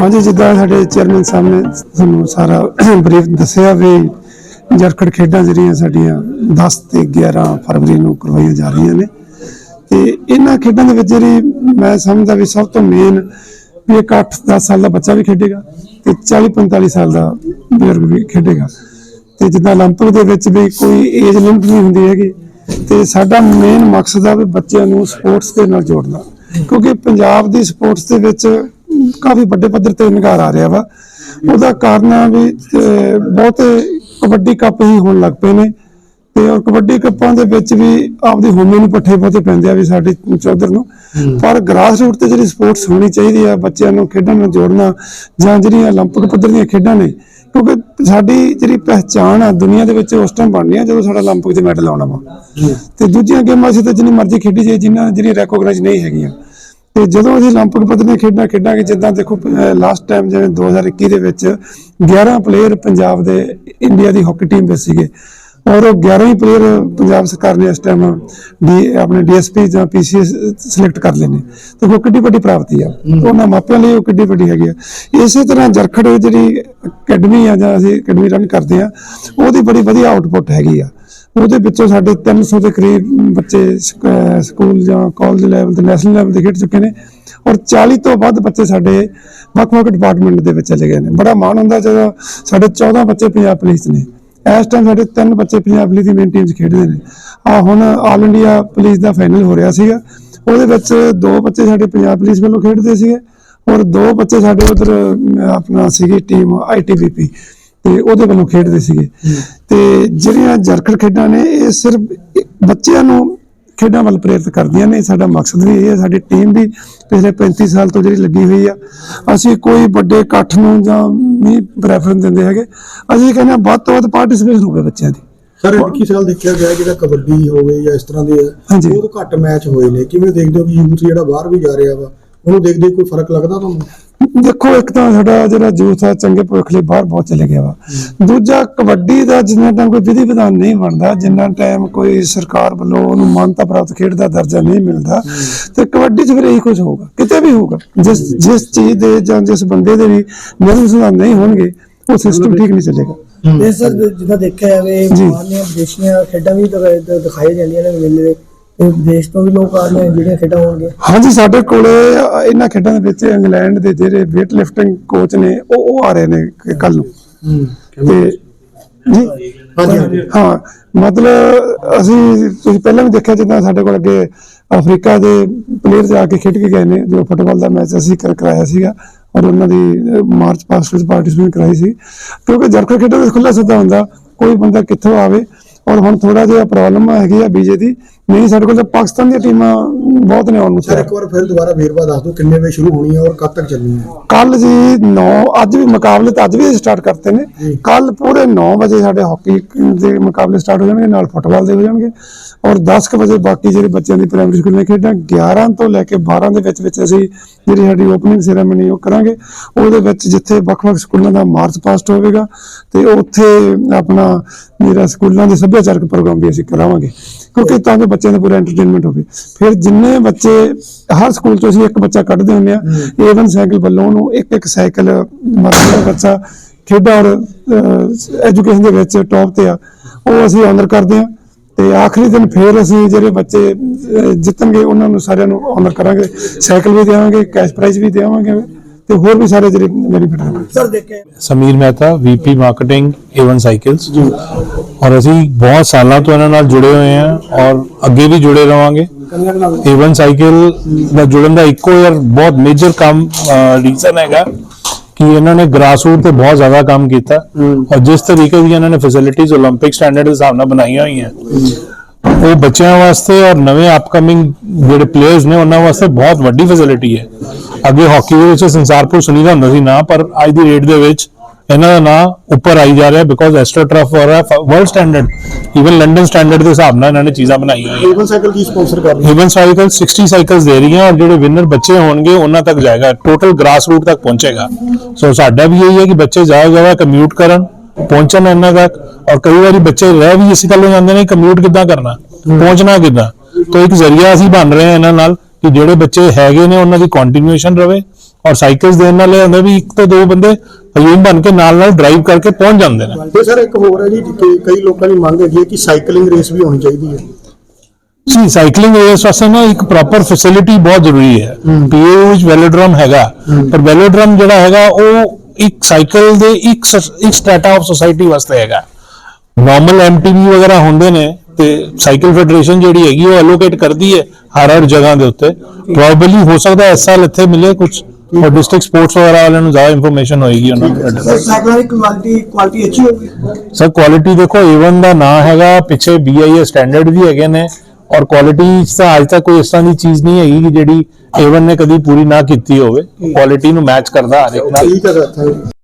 ਹਾਂਜੀ ਜਿੱਦਾਂ ਸਾਡੇ ਚੇਅਰਮੈਨ ਸਾਹਿਬ ਨੇ ਤੁਹਾਨੂੰ ਸਾਰਾ ਬਰੀਫ ਦੱਸਿਆ ਵੀ ਜਰਖੜ ਖੇਡਾਂ ਜਿਹੜੀਆਂ ਸਾਡੀਆਂ 10 ਤੇ 11 ਫਰਵਰੀ ਨੂੰ ਕਰਵਾਈਆਂ ਜਾ ਰਹੀਆਂ ਨੇ ਤੇ ਇਹਨਾਂ ਖੇਡਾਂ ਦੇ ਵਿੱਚ ਜਿਹੜੀ ਮੈਂ ਸਮਝਦਾ ਵੀ ਸਭ ਤੋਂ ਮੇਨ ਵੀ ਇੱਕ 8-10 ਸਾਲ ਦਾ ਬੱਚਾ ਵੀ ਖੇਡੇਗਾ ਤੇ 40-45 ਸਾਲ ਦਾ ਬਜ਼ੁਰਗ ਵੀ ਖੇਡੇਗਾ ਤੇ ਜਿੱਦਾਂ 올림픽 ਦੇ ਵਿੱਚ ਵੀ ਕੋਈ ਏਜ ਲਿਮਟ ਨਹੀਂ ਹੁੰਦੀ ਹੈਗੀ ਤੇ ਸਾਡਾ ਮੇਨ ਮਕਸਦ ਆ ਵੀ ਬੱਚਿਆਂ ਨੂੰ ਸਪੋਰਟਸ ਦੇ ਨਾਲ ਜੋੜਨਾ ਕਿਉਂਕਿ ਪੰਜਾਬ ਦੀ ਸਪੋਰਟਸ ਦੇ ਵਿੱਚ ਕਾਫੀ ਵੱਡੇ ਪੱਧਰ ਤੇ ਨਿਗਾਰ ਆ ਰਿਹਾ ਵਾ ਉਹਦਾ ਕਾਰਨ ਆ ਵੀ ਅਹ, ਬਹੁਤੇ ਕਬੱਡੀ ਕੱਪ ਹੀ ਹੋਣ ਲੱਗ ਪਏ ਨੇ ਤੇ ਉਹ ਕਬੱਡੀ ਕੱਪਾਂ ਦੇ ਵਿੱਚ ਵੀ ਆਪਦੀ ਹੋਮੇ ਨੂੰ ਪੱਠੇ ਬਹੁਤੇ ਪੈਂਦੇ ਆ ਵੀ ਸਾਡੇ ਚੌਧਰ ਨੂੰ ਪਰ ਗ੍ਰਾਸ ਰੂਟ ਤੇ ਜਿਹੜੀ ਸਪੋਰਟਸ ਹੋਣੀ ਚਾਹੀਦੀ ਆ ਬੱਚਿਆਂ ਨੂੰ ਖੇਡਾਂ ਨਾਲ ਜੋੜਨਾ ਜਾਂ ਜਿਹੜੀਆਂ 올림픽 ਪੱਧਰ ਦੀਆਂ ਖੇਡਾਂ ਨੇ ਕਿਉਂਕਿ ਸਾਡੀ ਜਿਹੜੀ ਪਹਿਚਾਣ ਆ ਦੁਨੀਆ ਦੇ ਵਿੱਚ ਉਸ ਟਾਈਮ ਬਣਨੀ ਆ ਜਦੋਂ ਸਾਡਾ 올림픽 'ਚ ਮੈਡਲ ਆਉਣਾ ਵਾ ਤੇ ਦੂਜੀਆਂ ਗੇਮਾਂ ਅਸੀਂ ਤਾਂ ਜਿੰਨੀ ਮਰਜ਼ੀ ਖੇਡੀ ਜਾਏ ਜਿਨ੍ਹਾਂ ਜਿਹੜੀਆਂ ਰੈਕੋਗਨਾਈਜ਼ ਨਹੀਂ ਹੈਗੀਆਂ ਤੇ ਜਦੋਂ ਅਸੀਂ 올림픽 ਪੱਧਰ ਦੀਆਂ ਖੇਡਾਂ ਖੇਡਾਂਗੇ ਜਿੱਦਾਂ ਦੇਖੋ ਲਾਸਟ ਟਾਈਮ ਜਿਵੇਂ 2021 ਦੇ ਵਿੱਚ 11 ਪਲੇਅਰ ਪੰਜਾਬ ਦੇ ਇੰਡੀਆ ਦੀ ਹਾਕੀ ਟੀਮ ਵਿੱਚ ਸੀਗੇ ਔਰ ਉਹ 11 ਹੀ ਪਲੇਅਰ ਪੰਜਾਬ ਸਰਕਾਰ ਨੇ ਇਸ ਟਾਈਮ ਡੀ ਆਪਣੇ ਡੀਐਸਪੀ ਜਾਂ ਪੀਸੀਐਸ ਸਿਲੈਕਟ ਕਰ ਲਏ ਨੇ ਤੇ ਉਹ ਕਿੱਡੀ ਵੱਡੀ ਪ੍ਰਾਪਤੀ ਆ ਉਹਨਾਂ ਮਾਪਿਆਂ ਲਈ ਉਹ ਕਿੱਡੀ ਵੱਡੀ ਹੈਗੀ ਆ ਇਸੇ ਤਰ੍ਹਾਂ ਜਰਖੜ ਜਿਹੜੀ ਅਕੈਡਮੀ ਆ ਜਾਂ ਅਸੀਂ ਅਕੈਡਮੀ ਰਨ ਕਰਦੇ ਆ ਉਹਦੀ ਬੜੀ ਵਧੀਆ ਆਊਟਪੁੱਟ ਹੈਗੀ ਆ ਉਹਦੇ ਵਿੱਚੋਂ ਸਾਡੇ 300 ਦੇ ਕਰੀਬ ਬੱਚੇ ਸਕ- ਸਕੂਲ ਜਾਂ ਕਾਲਜ ਲੈਵਲ ਤੇ ਨੈਸ਼ਨਲ ਲੈਵਲ ਤੇ ਖੇਡ ਚੁੱਕੇ ਨੇ ਔਰ 40 ਤੋਂ ਵੱਧ ਬੱਚੇ ਸਾਡੇ ਵੱਖ-ਵੱਖ ਡਿਪਾਰਟਮੈਂਟ ਦੇ ਵਿੱਚ ਚਲੇ ਗਏ ਨੇ। ਬੜਾ ਮਾਣ ਹੁੰਦਾ ਜਦੋਂ ਸਾਡੇ 14 ਬੱਚੇ ਪੰਜਾਬ ਪੁਲਿਸ ਨੇ। ਇਸ ਟਾਈਮ ਸਾਡੇ ਤਿੰਨ ਬੱਚੇ ਪੰਜਾਬ ਪੁਲਿਸ ਦੀ ਮੇਨ ਟੀਮ 'ਚ ਖੇਡਦੇ ਨੇ। ਆ ਹੁਣ ਆਲ ਇੰਡੀਆ ਪੁਲਿਸ ਦਾ ਫਾਈਨਲ ਹੋ ਰਿਹਾ ਸੀਗਾ। ਉਹਦੇ ਵਿੱਚ ਦੋ ਬੱਚੇ ਸਾਡੇ ਪੰਜਾਬ ਪੁਲਿਸ ਵੱਲੋਂ ਖੇਡਦੇ ਸੀਗੇ ਔਰ ਦੋ ਬੱਚੇ ਸਾਡੇ ਉਧਰ ਆਪਣਾ ਸੀਗੀ ਟੀਮ ਆਈਟੀਬੀਪੀ ਤੇ ਉਹਦੇ ਵੱਲੋਂ ਖੇਡਦੇ ਸੀਗੇ। ਤੇ ਜਿਹੜੀਆਂ ਜਰਖੜ ਖੇਡਾਂ ਨੇ ਇਹ ਸਿਰਫ ਬੱਚਿਆਂ ਨੂੰ ਖੇਡਾਂ ਵੱਲ ਪ੍ਰੇਰਿਤ ਕਰਦੀਆਂ ਨੇ। ਸਾਡਾ ਮਕਸਦ ਵੀ ਇਹ ਹੈ ਸਾਡੀ ਟੀਮ ਵੀ ਪਿਛਲੇ 35 ਸਾਲ ਤੋਂ ਜਿਹੜੀ ਲੱਗੀ ਹੋਈ ਆ। ਅਸੀਂ ਕੋਈ ਵੱਡੇ ਇਕੱਠ ਨੂੰ ਜਾਂ ਨਹੀਂ ਪ੍ਰੈਫਰੈਂਸ ਦਿੰਦੇ ਹੈਗੇ। ਅਸੀਂ ਕਹਿੰਦੇ ਵੱਧ ਤੋਂ ਵੱਧ ਪਾਰਟਿਸਿਪੇਸ਼ਨ ਹੋਵੇ ਬੱਚਿਆਂ ਦੀ। ਸਰ ਇੱਕ ਸਾਲ ਦੇਖਿਆ ਗਿਆ ਜਿਹੜਾ ਕਬੱਡੀ ਹੋਵੇ ਜਾਂ ਇਸ ਤਰ੍ਹਾਂ ਦੇ। ਬਹੁਤ ਘੱਟ ਮੈਚ ਹੋਏ ਨੇ। ਕਿਵੇਂ ਦੇਖਦੇ ਹੋ ਕਿ ਯੂਥ ਜਿਹੜਾ ਬਾਹਰ ਵੀ ਜਾ ਰਿਹਾ ਵਾ ਉਹਨੂੰ ਦੇਖਦੇ ਕੋਈ ਫ਼ਰਕ ਲੱਗਦਾ ਤੁਹਾਨੂੰ? ਦੇਖੋ ਇੱਕ ਤਾਂ ਸਾਡਾ ਜਿਹੜਾ ਯੂਥ ਆ ਚੰਗੇ ਭਵਿੱਖ ਲਈ ਬਾਹਰ ਬਹੁਤ ਚਲੇ ਗਿਆ ਵਾ। ਦੂਜਾ ਕਬੱਡੀ ਦਾ ਜਿੰਨਾ ਟਾਈਮ ਕੋਈ ਵਿਧੀ ਵਿਧਾਨ ਨਹੀਂ ਬਣਦਾ ਜਿੰਨਾ ਟਾਈਮ ਕੋਈ ਸਰਕਾਰ ਵੱਲੋਂ ਉਹਨੂੰ ਮਾਨਤਾ ਪ੍ਰਾਪਤ ਖੇਡ ਦਾ ਦਰਜਾ ਨਹੀਂ ਮਿਲਦਾ ਤੇ ਕਬੱਡੀ 'ਚ ਫਿਰ ਇਹੀ ਕੁਝ ਹੋਊਗਾ। ਕਿਤੇ ਵੀ ਹੋਊਗਾ ਜਿਸ ਜਿਸ ਚੀਜ਼ ਦੇ ਜਾਂ ਜਿਸ ਬੰਦੇ ਦੇ ਵੀ ਨਿਯਮ ਸੁਧਾਰ ਨਹੀਂ ਹੋਣਗੇ ਉਹ ਸਿਸਟਮ ਠੀਕ ਨਹੀਂ ਚੱਲੇਗਾ। ਇਹ ਸਰ ਜਿੱਦਾਂ ਦੇਖਿਆ ਜਾਵੇ। ਬਾਹਰਲੀਆਂ ਵਿਦੇਸ਼ੀਆਂ ਖੇਡਾਂ ਵੀ ਦਿਖਾਈਆਂ ਜਾਂਦੀਆਂ ਨੇ ਮੇਲੇ ਦੇ। ਤੇ ਵਿਦੇਸ਼ ਤੋਂ ਵੀ ਲੋਕ ਆ ਰਹੇ ਨੇ ਜਿਹੜੀਆਂ ਖੇਡਾਂ ਹੋਣਗੀਆਂ। ਹਾਂਜੀ ਸਾਡੇ ਕੋਲੇ ਇਹਨਾਂ ਖੇਡਾਂ ਦੇ ਵਿੱਚ ਇੰਗਲੈਂਡ ਦੇ ਜਿਹੜੇ weight lifting ਕੋਚ ਨੇ ਉਹ ਉਹ ਆ ਰਹੇ ਨੇ ਕੱਲ ਨੂੰ। ਤੇ ਜੀ ਹਾਂ ਮਤਲਬ ਅਸੀਂ ਤੁਸੀਂ ਪਹਿਲਾਂ ਵੀ ਦੇਖਿਆ ਜਿੱਦਾਂ ਸਾਡੇ ਕੋਲ ਅੱਗੇ ਅਫਰੀਕਾ ਦੇ ਪਲੇਅਰ ਜਾ ਕੇ ਖੇਡ ਕੇ ਗਏ ਨੇ ਜੋ ਫੁੱਟਬਾਲ ਦਾ ਮੈਚ ਅਸੀਂ ਕਰ- ਕਰਾਇਆ ਸੀਗਾ ਔਰ ਉਹਨਾਂ ਦੀ ਮਾਰਚ ਪਾਸਟ ਵਿੱਚ ਪਾਰਟਿਸਿਪੇਟ ਕਰਾਈ ਸੀ। ਕਿਉਂਕਿ ਜਰਖੜ ਖੇਡਾਂ ਦਾ ਖੁੱਲਾ ਸੱਦਾ ਹੁੰਦਾ ਕੋਈ ਬੰਦਾ ਕਿੱਥੋਂ ਆਵੇ ਔਰ ਹੁਣ ਥੋੜਾ ਜਿਹਾ ਪ੍ਰੋਬਲਮ ਹੈਗੀ ਆ ਬੀਜੇ ਦੀ ਨਹੀਂ ਸਾਡੇ ਕੋਲ ਤਾਂ ਪਾਕਿਸਤਾਨ ਦੀਆਂ ਟੀਮਾਂ ਬਹੁਤ ਨੇ ਆਉਣ ਨੂੰ ਸਰ ਇੱਕ ਵਾਰ ਫਿਰ ਦੁਬਾਰਾ ਵੇਰਵਾ ਦੱਸ ਦਿਓ ਕਿੰਨੇ ਵਜੇ ਸ਼ੁਰੂ ਹੋਣੀ ਹੈ ਔਰ ਕਦ ਤੱਕ ਚੱਲਣੀ ਹੈ ਕੱਲ ਜੀ 9 ਅੱਜ ਵੀ ਮੁਕਾਬਲੇ ਤਾਂ ਅੱਜ ਵੀ ਸਟਾਰਟ ਕਰਤੇ ਨੇ। ਕੱਲ ਪੂਰੇ 9 ਵਜੇ ਸਾਡੇ ਹਾਕੀ ਦੇ ਮੁਕਾਬਲੇ ਸਟਾਰਟ ਹੋ ਜਾਣਗੇ ਨਾਲ ਫੁੱਟਬਾਲ ਦੇ ਹੋ ਜਾਣਗੇ। ਔਰ 10 ਕੁ ਵਜੇ ਬਾਕੀ ਜਿਹੜੇ ਬੱਚਿਆਂ ਦੀ ਪ੍ਰਾਇਮਰੀ ਸਕੂਲ ਦੀਆਂ ਖੇਡਾਂ 11 ਤੋਂ ਲੈ ਕੇ 12 ਦੇ ਵਿੱਚ ਵਿੱਚ ਅਸੀਂ ਜਿਹੜੀ ਸਾਡੀ ਓਪਨਿੰਗ ਸੈਰੇਮਨੀ ਉਹ ਕਰਾਂਗੇ। ਉਹਦੇ ਵਿੱਚ ਜਿੱਥੇ ਵੱਖ-ਵੱਖ ਸਕੂਲਾਂ ਦਾ ਮਾਰਚ ਪਾਸਟ ਹੋਵੇਗਾ ਤੇ ਉੱਥੇ ਆਪਣਾ ਜਿਹੜਾ ਸਕੂਲਾਂ ਦੇ ਸੱਭਿਆਚਾਰਕ ਪ੍ਰੋਗਰਾਮ ਵੀ ਅਸੀਂ ਕਰਾਵਾਂਗੇ। ਕਿਉਂਕਿ ਤਾਂ ਕਿ ਬੱਚਿਆਂ ਦਾ ਪੂਰਾ ਐਂਟਰਟੇਨਮੈਂਟ ਹੋਵੇ। ਫਿਰ ਜਿੰਨੇ ਬੱਚੇ ਹਰ ਸਕੂਲ ਤੋਂ ਅਸੀਂ ਇੱਕ ਬੱਚਾ ਕੱਢਦੇ ਹੁੰਦੇ ਆ ਏਵਨ ਸਾਈਕਲ ਵੱਲੋਂ ਉਹਨੂੰ ਇੱਕ ਇੱਕ ਸਾਈਕਲ ਮਤਲਬ ਜਿਹੜਾ ਬੱਚਾ ਖੇਡਾਂ ਔਰ ਐਜੂਕੇਸ਼ਨ ਦੇ ਵਿੱਚ ਟੌਪ ਤੇ ਆ ਉਹ ਅਸੀਂ ਆਨਰ ਕਰਦੇ ਆ ਤੇ ਆਖਰੀ ਦਿਨ ਫੇਰ ਅਸੀਂ ਜਿਹੜੇ ਬੱਚੇ ਜਿੱਤਣਗੇ ਉਹਨਾਂ ਨੂੰ ਸਾਰਿਆਂ ਨੂੰ ਆਨਰ ਕਰਾਂਗੇ। ਸਾਈਕਲ ਵੀ ਦੇਵਾਂਗੇ ਕੈਸ਼ ਪ੍ਰਾਈਜ਼ ਵੀ ਦੇਵਾਂਗੇ ਤੇ ਹੋਰ ਵੀ ਸਾਰੇ ਜਿਹੜੇ ਬੈਨੀਫਿਟ ਹਨ ਸਰ ਦੇਖਿਆ Sameer Mehta VP marketing A1 cycles ਔਰ ਅਸੀਂ ਬਹੁਤ ਸਾਲਾਂ ਤੋਂ ਇਹਨਾਂ ਨਾਲ ਜੁੜੇ ਹੋਏ ਹਾਂ ਔਰ ਅੱਗੇ ਵੀ ਜੁੜੇ ਰਵਾਂਗੇ A1 ਸਾਈਕਲ ਦਾ ਜੁੜਨ ਦਾ ਇੱਕੋ ਯਾਰ ਬਹੁਤ ਮੇਜਰ ਕੰਮ ਰੀਜ਼ਨ ਹੈਗਾ ਕਿ ਇਹਨਾਂ ਨੇ ਗ੍ਰਾਸ ਰੂਟ ਤੇ ਬਹੁਤ ਜ਼ਿਆਦਾ ਕੰਮ ਕੀਤਾ ਔਰ ਜਿਸ ਤਰੀਕੇ ਦੀ ਇਹਨਾਂ ਨੇ ਫੈਸਿਲਿਟੀਜ਼ 올림픽 ਸਟੈਂਡਰਡ ਦੇ ਹਿਸਾਬ ਨਾਲ ਬਣਾਈਆਂ ਹੋਈਆਂ ਉਹ ਬੱਚਿਆਂ ਵਾਸਤੇ ਔਰ ਨਵੇਂ ਅਪਕਮਿੰਗ ਜਿਹੜੇ ਪਲੇਅਰਸ ਨੇ ਉਹਨਾਂ ਵਾਸਤੇ ਬਹੁਤ ਵੱਡੀ ਫੈਸਿਲਿਟੀ ਹੈ। ਅੱਗੇ ਹਾਕੀ ਦੇ ਵਿੱਚ ਸੰਸਾਰਪੁਰ ਸੁਣੀਦਾ ਹੁੰਦਾ ਸੀ ਨਾ ਪਰ ਅੱਜ ਦੀ ਰੇਟ ਦੇ ਵਿੱਚ ਇਹਨਾਂ ਦਾ ਨਾਂ ਉੱਪਰ ਆਈ ਜਾ ਰਿਹਾ ਬਿਕੋਜ਼ ਐਸਟਰਾ ਟਰਫ ਹੋ ਰਿਹਾ world standard even London standard ਦੇ ਹਿਸਾਬ ਨਾਲ ਇਹਨਾਂ ਨੇ ਚੀਜ਼ਾਂ ਬਣਾਈਆਂ ਹੋਈਆਂ। ਏਵਨ ਸਾਈਕਲ ਕੀ ਸਪਾਂਸਰ ਕਰ ਰਹੀ ਹੈ? ਸਾਈਕਲ 60 ਸਾਈਕਲਸ ਦੇ ਰਹੀਆਂ ਔਰ ਜਿਹੜੇ ਵਿਨਰ ਬੱਚੇ ਹੋਣਗੇ ਉਹਨਾਂ ਤੱਕ ਜਾਏਗਾ। ਟੋਟਲ ਗ੍ਰਾਸ ਰੂਟ ਤੱਕ ਪਹੁੰਚੇਗਾ। ਸੋ ਸਾਡਾ ਵੀ ਇਹੀ ਹੈ ਕਿ ਬੱਚੇ ਜ਼ਿਆਦਾ ਜ਼ਿਆਦਾ ਕਮਿਊਟ ਕਰਨ। ਪਹੁੰਚਣ ਇਹਨਾਂ ਤੱਕ ਔਰ ਕਈ ਵਾਰੀ ਬੱਚੇ ਰਹਿ ਵੀ ਇਸ ਗੱਲ ਜਾਂਦੇ ਨੇ ਕਮਿਊਟ ਕਿੱਦਾਂ ਕਰਨਾ ਪਹੁੰਚਣਾ ਕਿੱਦਾਂ? ਤਾਂ ਇੱਕ ਜ਼ਰੀਆ ਅਸੀਂ ਬਣ ਰਹੇ ਹਾਂ ਇਹਨਾਂ ਨਾਲ ਕਿ ਜਿਹੜੇ ਬੱਚੇ ਹੈਗੇ ਨੇ ਉਹਨਾਂ ਦੀ ਕੰਟੀਨਿਊਏਸ਼ਨ ਰਵੇ ਔਰ ਸਾਈਕਲਸ ਦੇਣ ਨਾਲ ਇਹ ਹੁੰਦਾ ਵੀ ਇੱਕ ਤੋਂ ਦੋ ਬੰਦੇ ਹਜੂਮ ਬਣ ਕੇ ਨਾਲ ਨਾਲ ਡਰਾਈਵ ਕਰਕੇ ਪਹੁੰਚ ਜਾਂਦੇ ਨੇ। ਤੇ ਸਰ ਇੱਕ ਹੋਰ ਹੈ ਜੀ ਕਿ ਕਈ ਲੋਕਾਂ ਦੀ ਮੰਗ ਹੈਗੀ ਹੈ ਕਿ ਸਾਈਕਲਿੰਗ ਰੇਸ ਵੀ ਹੋਣੀ ਚਾਹੀਦੀ ਹੈ। ਸੀ ਸਾਈਕਲਿੰਗ ਰੇਸ ਵਾਸਤੇ ਨਾ ਇੱਕ ਪ੍ਰੋਪਰ ਫੈਸਿਲਿਟੀ ਬਹੁਤ ਜ਼ਰੂਰੀ ਹੈ। ਪੀਏਯੂ ਵਿੱਚ ਵੈਲੋਡਰਮ ਹੈਗਾ ਪਰ ਵੈਲੋਡਰਮ ਜਿਹੜਾ ਹੈਗਾ ਉਹ ਇੱਕ ਸਾਈਕਲ ਦੇ ਇੱਕ ਇੱਕ ਸਟ੍ਰੈਟਾ ਆਫ ਸੋਸਾਇਟੀ ਵਾਸਤੇ ਹੈਗਾ। ਨਾਰਮਲ ਐਮਟੀਬੀ ਵਗੈਰਾ ਹੁੰਦੇ ਨੇ ਤੇ ਸਾਈਕਲ ਫੈਡਰੇਸ਼ਨ ਜਿਹੜੀ ਹੈਗੀ ਉਹ ਐਲੋਕੇਟ ਕਰਦੀ ਹੈ ਹਰ ਹਰ ਜਗ੍ਹਾ ਦੇ ਉੱਤੇ। ਪ੍ਰੋਬਬਲੀ ਹੋ ਸਕਦਾ ਇਸ ਸਾਲ ਇੱਥੇ ਮਿਲੇ ਕੁਝ ਔਰ ਡਿਸਟ੍ਰਿਕਟ ਸਪੋਰਟਸ ਵਗੈਰਾ ਵਾਲਿਆਂ ਨੂੰ ਜ਼ਿਆਦਾ ਇਨਫੋਰਮੇਸ਼ਨ ਹੋਏਗੀ ਉਹਨਾਂ ਨੂੰ। ਸਰ ਸਾਈਕਲਾਂ ਦੀ ਕੁਆਲਿਟੀ ਕੁਆਲਿਟੀ ਅੱਛੀ ਹੋਊਗੀ? ਸਰ ਕੁਆਲਿਟੀ ਦੇਖੋ A1 ਦਾ ਨਾਂ ਹੈਗਾ ਪਿੱਛੇ BIS ਸਟੈਂਡਰਡ ਵੀ ਹੈਗੇ ਨੇ ਔਰ ਕੁਆਲਿਟੀ ਤਾਂ ਅੱਜ ਤੱਕ ਕੋਈ ਇਸ ਤਰ੍ਹਾਂ ਦੀ ਚੀਜ਼ ਨਹੀਂ ਹੈਗੀ ਕਿ ਜਿਹੜੀ A1 ਨੇ ਕਦੀ ਪੂਰੀ ਨਾ ਕੀਤੀ ਹੋਵੇ ਕੁਆਲਿਟੀ ਨੂੰ ਮੈਚ ਕਰਦਾ ਹਰ ਇੱਕ ਨਾਲ। ਠੀਕ ਹੈ ਸਰ ਥੈਂਕ ਯੂ।